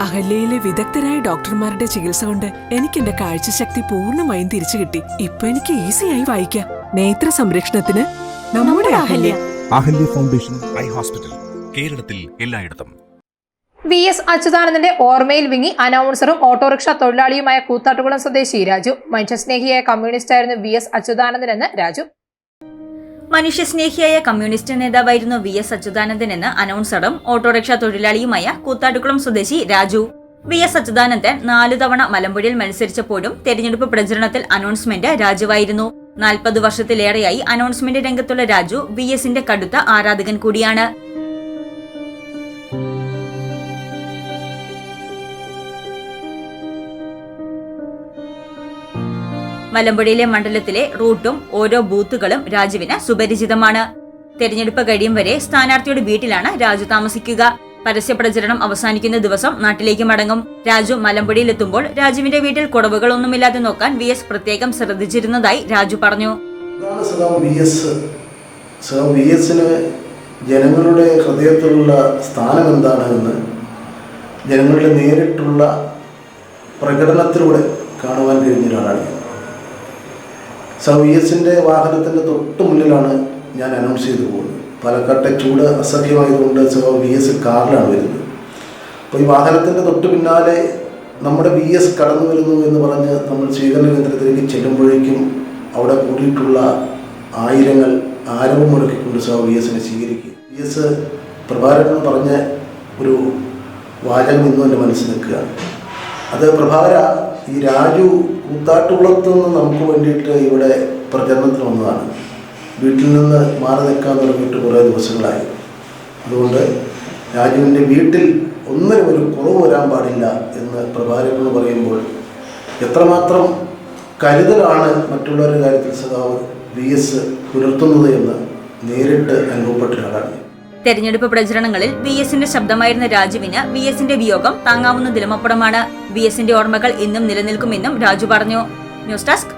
അഹല്യയിലെ വിദഗ്ധരായ ഡോക്ടർമാരുടെ ചികിത്സ കൊണ്ട് എനിക്ക് എന്റെ കാഴ്ചശക്തി പൂർണമായും തിരിച്ചു കിട്ടി. ഇപ്പൊ എനിക്ക് ഈസിയായി വായിക്കാം. നേത്ര സംരക്ഷണത്തിന് നമ്മുടെ Ahalya. Ahalya. Foundation eye hospital കേരളത്തിൽ എല്ലായിടത്തും. വി എസ് അച്യുതാനന്ദന്റെ ഓർമ്മയിൽ വിങ്ങി അനൗൺസറും ഓട്ടോറിക്ഷ തൊഴിലാളിയുമായ കൂത്താട്ടുകുളം സ്വദേശി രാജു. മനുഷ്യസ്നേഹിയായ കമ്മ്യൂണിസ്റ്റായിരുന്നു വി എസ് അച്യുതാനന്ദൻ എന്ന് രാജു. മനുഷ്യസ്നേഹിയായ കമ്മ്യൂണിസ്റ്റ് നേതാവായിരുന്നു വി എസ് അച്യുതാനന്ദൻ എന്ന് അനൗൺസറും ഓട്ടോറിക്ഷ തൊഴിലാളിയുമായ കൂത്താട്ടുകുളം സ്വദേശി രാജു. വി എസ് അച്യുതാനന്ദൻ നാലു തവണ മലമ്പുഴയിൽ മത്സരിച്ചപ്പോഴും തെരഞ്ഞെടുപ്പ് പ്രചരണത്തിൽ അനൗൺസ്മെന്റ് രാജുവായിരുന്നു. നാൽപ്പത് വർഷത്തിലേറെയായി അനൗൺസ്മെന്റ് രംഗത്തുള്ള രാജു വി എസിന്റെ കടുത്ത ആരാധകൻ കൂടിയാണ്. മലമ്പുഴയിലെ മണ്ഡലത്തിലെ റൂട്ടും ഓരോ ബൂത്തുകളും രാജുവിന് സുപരിചിതമാണ്. തെരഞ്ഞെടുപ്പ് കഴിയും വരെ സ്ഥാനാർത്ഥിയുടെ വീട്ടിലാണ് രാജു താമസിക്കുക. പരസ്യ പ്രചരണം അവസാനിക്കുന്ന ദിവസം നാട്ടിലേക്ക് മടങ്ങും. രാജു മലമ്പുഴയിലെത്തുമ്പോൾ രാജുവിന്റെ വീട്ടിൽ കുറവുകളൊന്നുമില്ലാതെ നോക്കാൻ വി എസ് പ്രത്യേകം ശ്രദ്ധിച്ചിരുന്നതായി രാജു പറഞ്ഞു. ജനങ്ങളുടെ ഹൃദയത്തിലുള്ള സ്ഥാനം എന്താണ് എന്ന് ജനങ്ങളുടെ നേരിട്ടുള്ള പ്രകടനത്തിലൂടെ കാണുവാൻ കഴിഞ്ഞ ഒരാളാണ് എസിന്റെ വാഹനത്തിന്റെ തൊട്ട് മുന്നിലാണ് ഞാൻ അനൗൺസ് ചെയ്തു പോകുന്നത്. പാലക്കാട്ടെ ചൂട് അസഹ്യമായതുകൊണ്ട് വി എസ് കാറിലാണ് വരുന്നത്. അപ്പോൾ ഈ വാഹനത്തിന്റെ തൊട്ട് പിന്നാലെ നമ്മുടെ വി എസ് കടന്നു വരുന്നു എന്ന് പറഞ്ഞ് നമ്മൾ സ്വീകരണ കേന്ദ്രത്തിലേക്ക് ചെല്ലുമ്പോഴേക്കും അവിടെ കൂടിയിട്ടുള്ള ആയിരങ്ങൾ ആരവം മുടക്കിക്കൊണ്ട് സഹ വി എസിനെ സ്വീകരിക്കുക വി എസ് പ്രഭാകരൻ പറഞ്ഞ ഒരു വാചകം ഇന്നും എന്റെ മനസ്സിൽ നിൽക്കുകയാണ്. അത് പ്രഭാകര ഈ രാജു കൂത്താട്ടുകുളത്ത് നിന്ന് നമുക്ക് വേണ്ടിയിട്ട് ഇവിടെ പ്രചരണത്തിന് വന്നതാണ് വീട്ടിൽ നിന്ന് മാറി നിൽക്കാൻ തുടങ്ങിയിട്ട് കുറേ ദിവസങ്ങളായി അതുകൊണ്ട് രാജുവിന്റെ വീട്ടിൽ ഒന്നിനും ഒരു കുറവ് വരാൻ പാടില്ല എന്ന് പ്രഭാരങ്ങൾ പറയുമ്പോൾ എത്രമാത്രം കരുതലാണ് മറ്റുള്ളവരുടെ കാര്യത്തിൽ സഖാവ് വി എസ് പുലർത്തുന്നത് എന്ന് നേരിട്ട് അനുഭവപ്പെട്ട ഒരാളാണ്. തെരഞ്ഞെടുപ്പ് പ്രചരണങ്ങളിൽ വി എസിന്റെ ശബ്ദമായിരുന്ന രാജുവിന് വി എസിന്റെ വിയോഗം താങ്ങാവുന്ന ദിലമപ്പുറമാണ് വി എസിന്റെ ഓർമ്മകൾ ഇന്നും നിലനിൽക്കുമെന്നും രാജു പറഞ്ഞു. News desk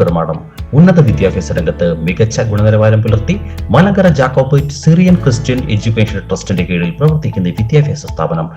Perumadam. ഉന്നത വിദ്യാഭ്യാസ രംഗത്ത് മികച്ച ഗുണനിലവാരം പുലർത്തി Malankara Jacobite Syrian Christian education ട്രസ്റ്റിന്റെ കീഴിൽ പ്രവർത്തിക്കുന്ന വിദ്യാഭ്യാസ സ്ഥാപനം.